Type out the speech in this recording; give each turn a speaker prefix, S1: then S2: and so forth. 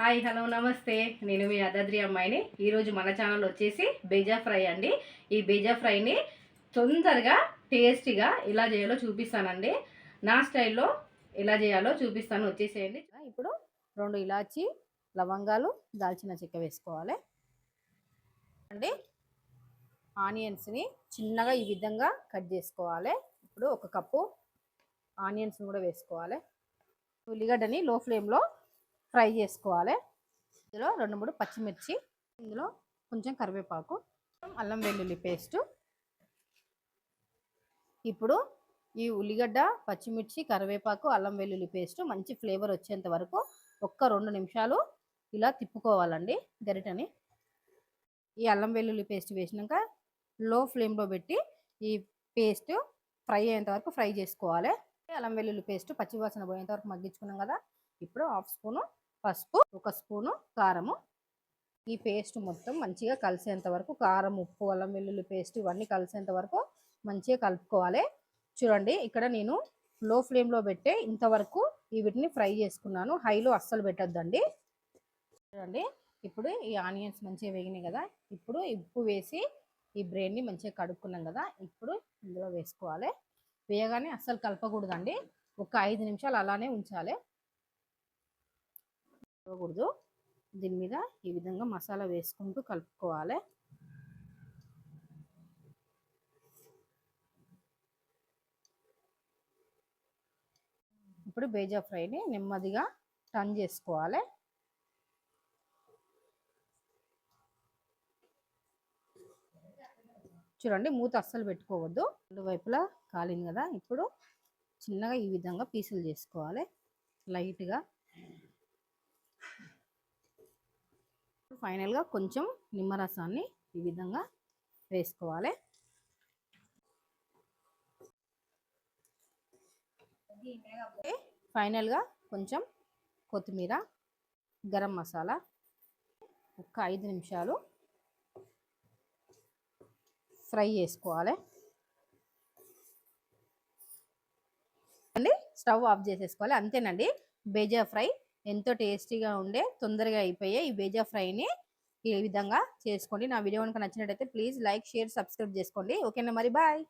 S1: Hi hello నమస్తే. నేను మీ అదాద్రి అమ్మాయిని. ఈరోజు మన ఛానల్ వచ్చేసి బేజా ఫ్రై అండి. ఈ బేజా ఫ్రైని తొందరగా టేస్టీగా ఎలా చేయాలో చూపిస్తానండి. నా స్టైల్లో ఎలా చేయాలో చూపిస్తాను. వచ్చేసేయండి. ఇప్పుడు రెండు ఇలాచి లవంగాలు దాల్చిన చెక్క వేసుకోవాలి. అండి ఆనియన్స్ని చిన్నగా ఈ విధంగా కట్ చేసుకోవాలి. ఇప్పుడు ఒక కప్పు ఆనియన్స్ని కూడా వేసుకోవాలి. ఉల్లిగడ్డని లో ఫ్లేమ్లో ఫ్రై చేసుకోవాలి. ఇందులో రెండు మూడు పచ్చిమిర్చి ఇందులో కొంచెం కరివేపాకు అల్లం వెల్లుల్లి పేస్ట్. ఇప్పుడు ఈ ఉల్లిగడ్డ పచ్చిమిర్చి కరివేపాకు అల్లం వెల్లుల్లి పేస్ట్ మంచి ఫ్లేవర్ వచ్చేంత వరకు ఒక్క రెండు నిమిషాలు ఇలా తిప్పుకోవాలండి గరిటని. ఈ అల్లం వెల్లుల్లి పేస్ట్ వేసినాక లో ఫ్లేమ్లో పెట్టి ఈ పేస్ట్ ఫ్రై అయ్యేంత వరకు ఫ్రై చేసుకోవాలి. అల్లం వెల్లుల్లి పేస్ట్ పచ్చివాసన పోయేంత వరకు మగ్గించుకున్నాం కదా ఇప్పుడు హాఫ్ స్పూను పసుపు ఒక స్పూను కారము. ఈ పేస్ట్ మొత్తం మంచిగా కలిసేంత వరకు కారం ఉప్పు అల్లం వెల్లుల్లి పేస్ట్ ఇవన్నీ కలిసేంత వరకు మంచిగా కలుపుకోవాలి. చూడండి ఇక్కడ నేను లో ఫ్లేమ్లో పెట్టే ఇంతవరకు ఈ వీటిని ఫ్రై చేసుకున్నాను. హైలో అస్సలు పెట్టద్దండి. చూడండి ఇప్పుడు ఈ ఆనియన్స్ మంచిగా వేగినాయి కదా. ఇప్పుడు ఉప్పు వేసి ఈ బ్రెయిన్ని మంచిగా కడుక్కున్నాం కదా. ఇప్పుడు ఇందులో వేసుకోవాలి. వేయగానే అస్సలు కలపకూడదండి. ఒక ఐదు నిమిషాలు అలానే ఉంచాలి. కలపకూడదు దీని మీద ఈ విధంగా మసాలా వేసుకుంటూ కలుపుకోవాలి. ఇప్పుడు బేజా ఫ్రైని నెమ్మదిగా టర్న్ చేసుకోవాలి. చూడండి మూత అస్సలు పెట్టుకోవద్దు. రెండు వైపులా కాలింది కదా ఇప్పుడు చిన్నగా ఈ విధంగా పీసులు చేసుకోవాలి. లైట్గా. ఫైనల్గా కొంచెం నిమ్మరసాన్ని ఈ విధంగా వేసుకోవాలి. ఫైనల్గా కొంచెం కొత్తిమీర గరం మసాలా ఒక ఐదు నిమిషాలు ఫ్రై చేసుకోవాలి. అండి స్టవ్ ఆఫ్ చేసేసుకోవాలి. అంతేనండి. బేజా ఫ్రై ఎంతో టేస్టీగా ఉండే తొందరగా అయిపోయే ఈ బేజా ఫ్రైని ఈ విధంగా చేసుకోండి. నా వీడియో కనుక నచ్చినట్టయితే ప్లీజ్ లైక్ షేర్ సబ్స్క్రైబ్ చేసుకోండి. ఓకేనా మరి? బాయ్.